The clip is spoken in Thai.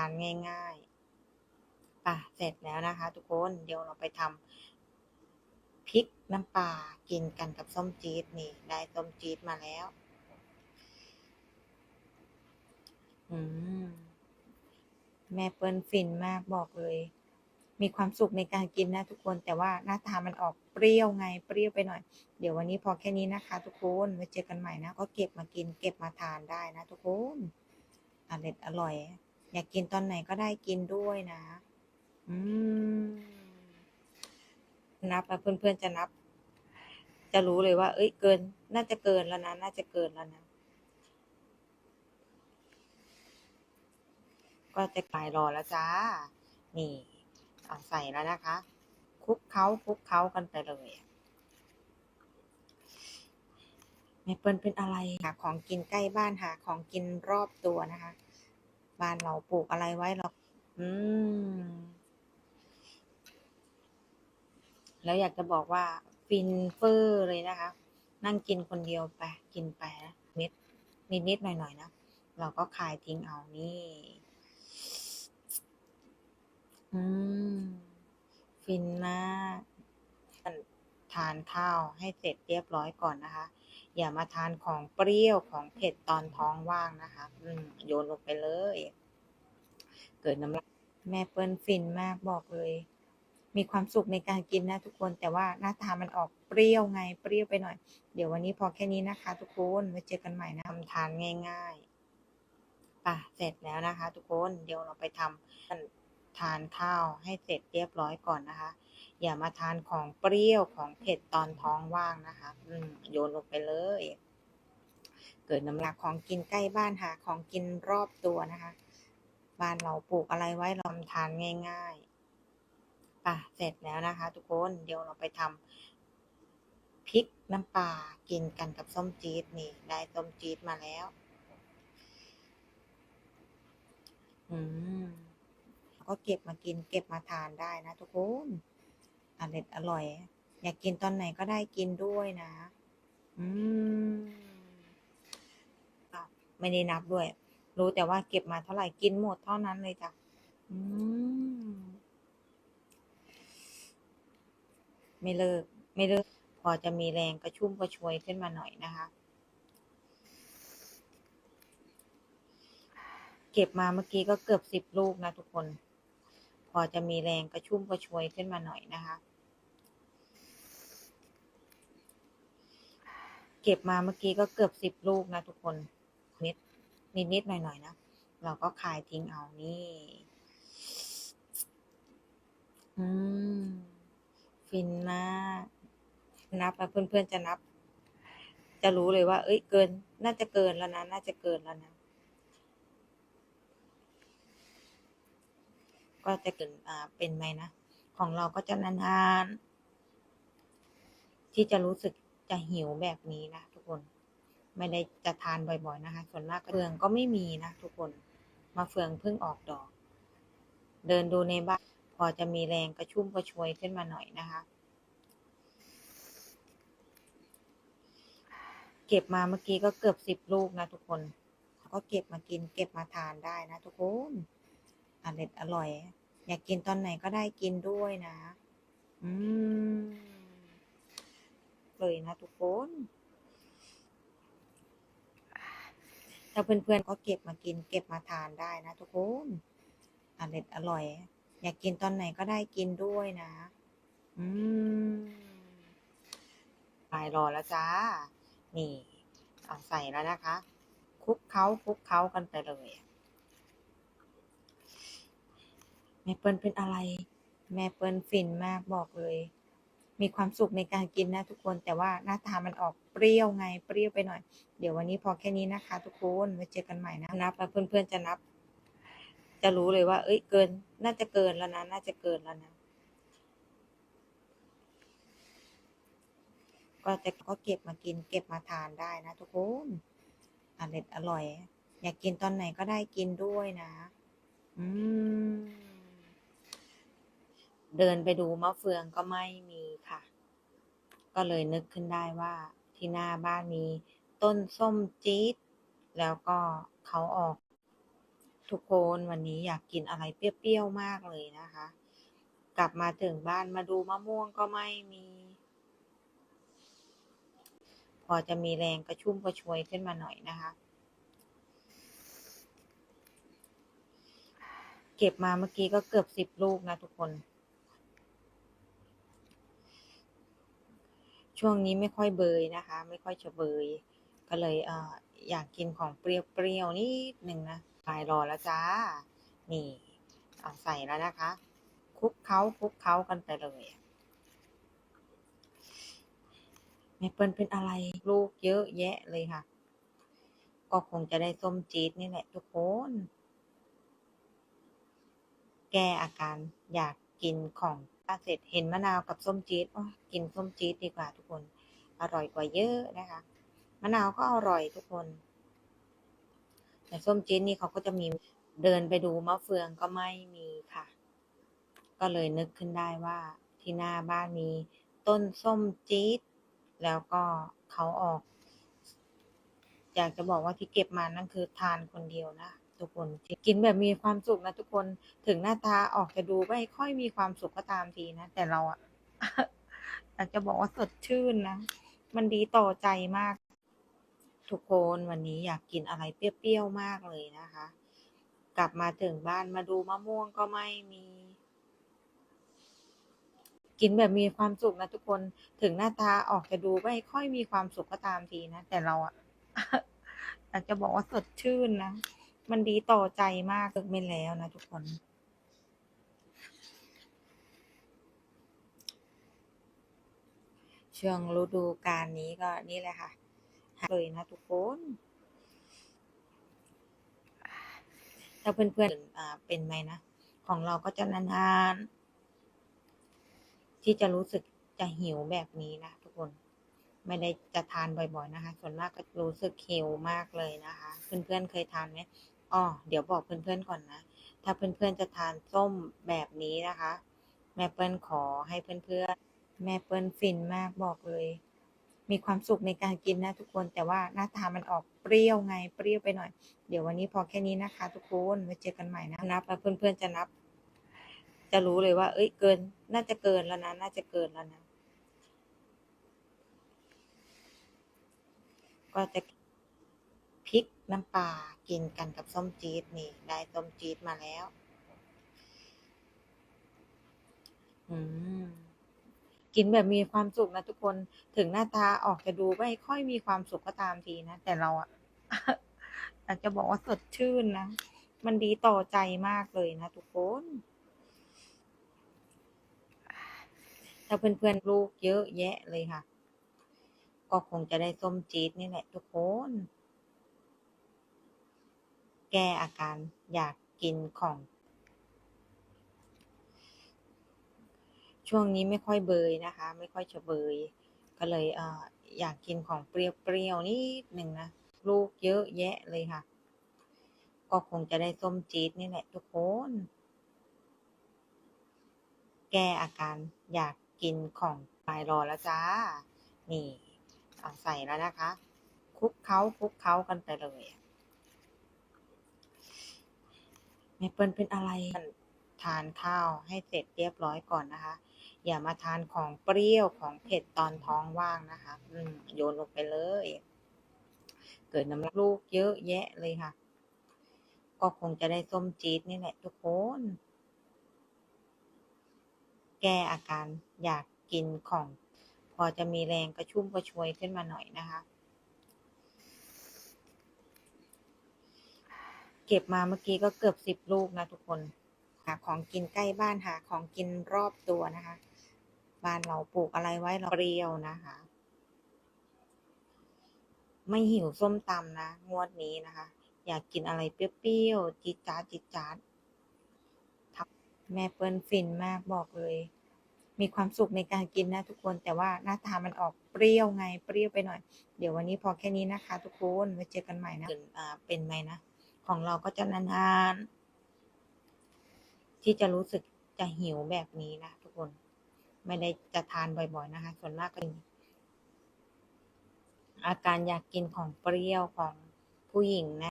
านง่ายๆป่ะเสร็จแล้วนะคะ ทุกคนเดี๋ยวเราไปทำพริกน้ำปลากินกันกับส้มจี๊ดนี่ ได้ส้มจี๊ดมาแล้ว อืมแม่เปิ้ลฟินมากบอกเลย มีความสุขในการกินนะทุกคน แต่ว่าหน้าตามันออกเปรี้ยวไง เปรี้ยวไปหน่อย เดี๋ยววันนี้พอแค่นี้นะคะ ทุกคนไว้เจอกันใหม่นะ ก็เก็บมากิน เก็บมาทานได้นะทุกคนอร่อยอร่อย อยากกินตอนไหนก็ได้กินด้วยนะ อืม นับนะเพื่อนๆจะนับ จะรู้เลยว่า เอ้ยเกิน น่าจะเกินแล้วนะ น่าจะเกินแล้วนะ ก็จะกลายรอแล้วจ้า นี่เอาใส่แล้วนะคะคลุกเคล้าคลุกเคล้ากันไปเลยแม่เปิ้ลเป็นอะไรหาของกินใกล้บ้านหาของกินรอบตัวนะคะ บ้านเราปลูกอะไรไว้เราอืม แล้วอยากจะบอกว่า ฟินเฟอร์เลยนะคะ นั่งกินคนเดียวไป กินไปนะเม็ดนิดๆหน่อยๆนะ เราก็คายทิ้งเอานี่ อืม ฟินมากทานข้าวให้เสร็จเรียบร้อยก่อนนะคะ อย่ามาทานของเปรี้ยวของเผ็ดตอนท้องว่างนะคะ อืมโยนลงไปเลย เกิดน้ำลายแม่เปิ้ลฟินมากบอกเลย มีความสุขในการกินนะทุกคนแต่ว่าหน้าตามันออกเปรี้ยวไงเปรี้ยวไปหน่อย เดี๋ยววันนี้พอแค่นี้นะคะ ทุกคนไว้เจอกันใหม่นะทำทานง่ายๆป่ะเสร็จแล้วนะคะ ทุกคนเดี๋ยวเราไปทำทานข้าวให้เสร็จเรียบร้อยก่อนนะคะ อย่ามาทานของเปรี้ยวของเผ็ดตอนท้องว่างนะคะอืมโยนลงไปเลย เกิดน้ำหนักของกินใกล้บ้านหาของกินรอบตัวนะคะ บ้านเราปลูกอะไรไว้เราทานง่ายๆป่ะเสร็จแล้วนะคะ ทุกคนเดี๋ยวเราไปทำพริกน้ำปลากินกันกับส้มจี๊ดนี่ได้ส้มจี๊ดมาแล้ว อืมก็เก็บมากินเก็บมาทานได้นะทุกคน อร่อยอร่อย อยากกินตอนไหนก็ได้กินด้วยนะ อืมไม่ได้นับด้วย รู้แต่ว่าเก็บมาเท่าไหร่กินหมดเท่านั้นเลยจ้ะอืมไม่เลิก ไม่เลิก พอจะมีแรงกระชุ่มกระชวยขึ้นมาหน่อยนะคะ เก็บมาเมื่อกี้ก็เกือบสิบลูกนะทุกคน พอจะมีแรงกระชุ่มกระชวยขึ้นมาหน่อยนะคะ เก็บมาเมื่อกี้ก็เกือบสิบลูกนะทุกคนนิดนิดนิดหน่อยหน่อยนะ เราก็คายทิ้งเอานี่ อืม ฟินมากนับนะเพื่อนๆจะนับ จะรู้เลยว่า เอ้ยเกิน น่าจะเกินแล้วนะ น่าจะเกินแล้วนะ ก็จะเกินอ่าเป็นไหมนะ ของเราก็จะนานๆ ที่จะรู้สึกจะหิวแบบนี้นะทุกคน ไม่ได้จะทานบ่อยๆนะคะ ส่วนมากเฟืองก็ไม่มีนะทุกคน มาเฟืองเพิ่งออกดอก เดินดูในบ้านพอจะมีแรงกระชุ่มกระชวยขึ้นมาหน่อยนะคะ เก็บมาเมื่อกี้ก็เกือบสิบลูกนะทุกคนก็เก็บมากิน เก็บมาทานได้นะทุกคน อร่อยอร่อย อยากกินตอนไหนก็ได้กินด้วยนะ อืม เลยนะทุกคนถ้าเพื่อนๆก็เก็บมากิน เก็บมาทานได้นะทุกคนอร่อยอร่อย อยากกินตอนไหนก็ได้กินด้วยนะ อืมตายรอแล้วจ้า นี่ เอาใส่แล้วนะคะคลุกเคล้าคลุกเคล้ากันไปเลย แม่เปิ้ลเป็นอะไร แม่เปิ้ลฟินมากบอกเลย มีความสุขในการกินนะทุกคนแต่ว่าหน้าตามันออกเปรี้ยวไงเปรี้ยวไปหน่อย เดี๋ยววันนี้พอแค่นี้นะคะ ทุกคนไว้เจอกันใหม่นะนับนะเพื่อนๆจะนับ จะรู้เลยว่า เอ้ยเกิน น่าจะเกินแล้วนะ น่าจะเกินแล้วนะก็จะก็เก็บมากิน เก็บมาทานได้นะทุกคนอร่อยอร่อย อยากกินตอนไหนก็ได้กินด้วยนะ อืม เดินไปดูมะเฟืองก็ไม่มีค่ะ ก็เลยนึกขึ้นได้ว่าที่หน้าบ้านมีต้นส้มจี๊ดแล้วก็เขาออก ทุกคนวันนี้อยากกินอะไรเปรี้ยวๆมากเลยนะคะ กลับมาถึงบ้านมาดูมะม่วงก็ไม่มี พอจะมีแรงกระชุ่มกระชวยขึ้นมาหน่อยนะคะ เก็บมาเมื่อกี้ก็เกือบสิบลูกนะทุกคน ช่วงนี้ไม่ค่อยเบยนะคะ ไม่ค่อยจะเบย ก็เลยเอออยากกินของเปรี้ยวๆนิดหนึ่งนะปลายรอแล้วจ้า นี่เอาใส่แล้วนะคะคลุกเคล้าคลุกเคล้ากันไปเลยแม่เปิลเป็นอะไรลูกเยอะแยะเลยค่ะ ก็คงจะได้ส้มจี๊ดนี่แหละทุกคน แก้อาการอยากกินของ ป้าเสร็จเห็นมะนาวกับส้มจี๊ดกินส้มจี๊ดดีกว่าทุกคน อร่อยกว่าเยอะนะคะ มะนาวก็อร่อยทุกคน แต่ส้มจี๊ดนี่เขาก็จะมีเดินไปดูมะเฟืองก็ไม่มีค่ะ ก็เลยนึกขึ้นได้ว่าที่หน้าบ้านมีต้นส้มจี๊ดแล้วก็เขาออก อยากจะบอกว่าที่เก็บมานั่นคือทานคนเดียวนะ ทุกคนกินแบบมีความสุขนะทุกคนถึงหน้าตาออกจะดูไม่ค่อยมีความสุขก็ตามทีนะ แต่เราอะอยากจะบอกว่าสดชื่นนะ มันดีต่อใจมาก ทุกคนวันนี้อยากกินอะไรเปรี้ยวๆมากเลยนะคะ กลับมาถึงบ้านมาดูมะม่วงก็ไม่มีกินแบบมีความสุขนะทุกคนถึงหน้าตาออกจะดูไม่ค่อยมีความสุขก็ตามทีนะ แต่เราอะอยากจะบอกว่าสดชื่นนะ มันดีต่อใจมากเลิกไม่แล้วนะทุกคน ช่วงฤดูกาลนี้ก็นี่แหละค่ะเลยนะทุกคนถ้าเพื่อนๆอ่าเป็นไหมนะ ของเราก็จะนานๆ ที่จะรู้สึกจะหิวแบบนี้นะทุกคนไม่ได้จะทานบ่อยๆนะคะ ส่วนมากก็รู้สึกหิวมากเลยนะคะ เพื่อนๆเคยทานไหม อ๋อเดี๋ยวบอกเพื่อนๆก่อนนะ ถ้าเพื่อนๆจะทานส้มแบบนี้นะคะ แม่เปิ้ลขอให้เพื่อนๆ แม่เปิ้ลฟินมากบอกเลย มีความสุขในการกินนะทุกคน แต่ว่าหน้าตามันออกเปรี้ยวไง เปรี้ยวไปหน่อย เดี๋ยววันนี้พอแค่นี้นะคะ ทุกคนไว้เจอกันใหม่นะนับแล้วเพื่อนๆจะนับ จะรู้เลยว่า เอ้ย เกิน น่าจะเกินแล้วนะ น่าจะเกินแล้วนะ ก็จะ น้ำปลากินกันกับส้มจี๊ดนี่ได้ส้มจี๊ดมาแล้ว อืม กินแบบมีความสุขนะทุกคนถึงหน้าตาออกจะดูไม่ค่อยมีความสุขก็ตามทีนะ แต่เราอะอยากจะบอกว่าสดชื่นนะ มันดีต่อใจมากเลยนะทุกคนถ้าเพื่อนๆลูกเยอะแยะเลยค่ะ ก็คงจะได้ส้มจี๊ดนี่แหละทุกคน แก้อาการอยากกินของ ช่วงนี้ไม่ค่อยเบยนะคะ ไม่ค่อยจะเบย ก็เลยเอออยากกินของเปรี้ยวๆนิดหนึ่งนะลูกเยอะแยะเลยค่ะ ก็คงจะได้ส้มจี๊ดนี่แหละทุกคน แก้อาการอยากกินของปลายรอแล้วจ้า นี่ เอาใส่แล้วนะคะ คุกเคล้าคุกเคล้ากันไปเลย แม่เปิ้ลเป็นอะไร ทานข้าวให้เสร็จเรียบร้อยก่อนนะคะ อย่ามาทานของเปรี้ยวของเผ็ดตอนท้องว่างนะคะ อืมโยนลงไปเลย เกิดน้ำลูกเยอะแยะเลยค่ะ ก็คงจะได้ส้มจี๊ดนี่แหละทุกคน แก้อาการอยากกินของ พอจะมีแรงกระชุ่มกระชวยขึ้นมาหน่อยนะคะ เก็บมาเมื่อกี้ก็เกือบสิบลูกนะทุกคนหาของกินใกล้บ้านหาของกินรอบตัวนะคะ บ้านเราปลูกอะไรไว้เราเปรี้ยวนะคะ ไม่หิวส้มตำนะงวดนี้นะคะ อยากกินอะไรเปรี้ยวๆจิดจ๊าดจิดจ๊าดแม่เปิ้ลฟินมากบอกเลย มีความสุขในการกินนะทุกคนแต่ว่าหน้าตามันออกเปรี้ยวไงเปรี้ยวไปหน่อย เดี๋ยววันนี้พอแค่นี้นะคะ ทุกคนไว้เจอกันใหม่นะเป็นไหมนะ ของเราก็จะนานๆ ที่จะรู้สึกจะหิวแบบนี้นะทุกคน ไม่ได้จะทานบ่อยๆนะคะ ส่วนมากก็อาการอยากกินของเปรี้ยวของผู้หญิงนะ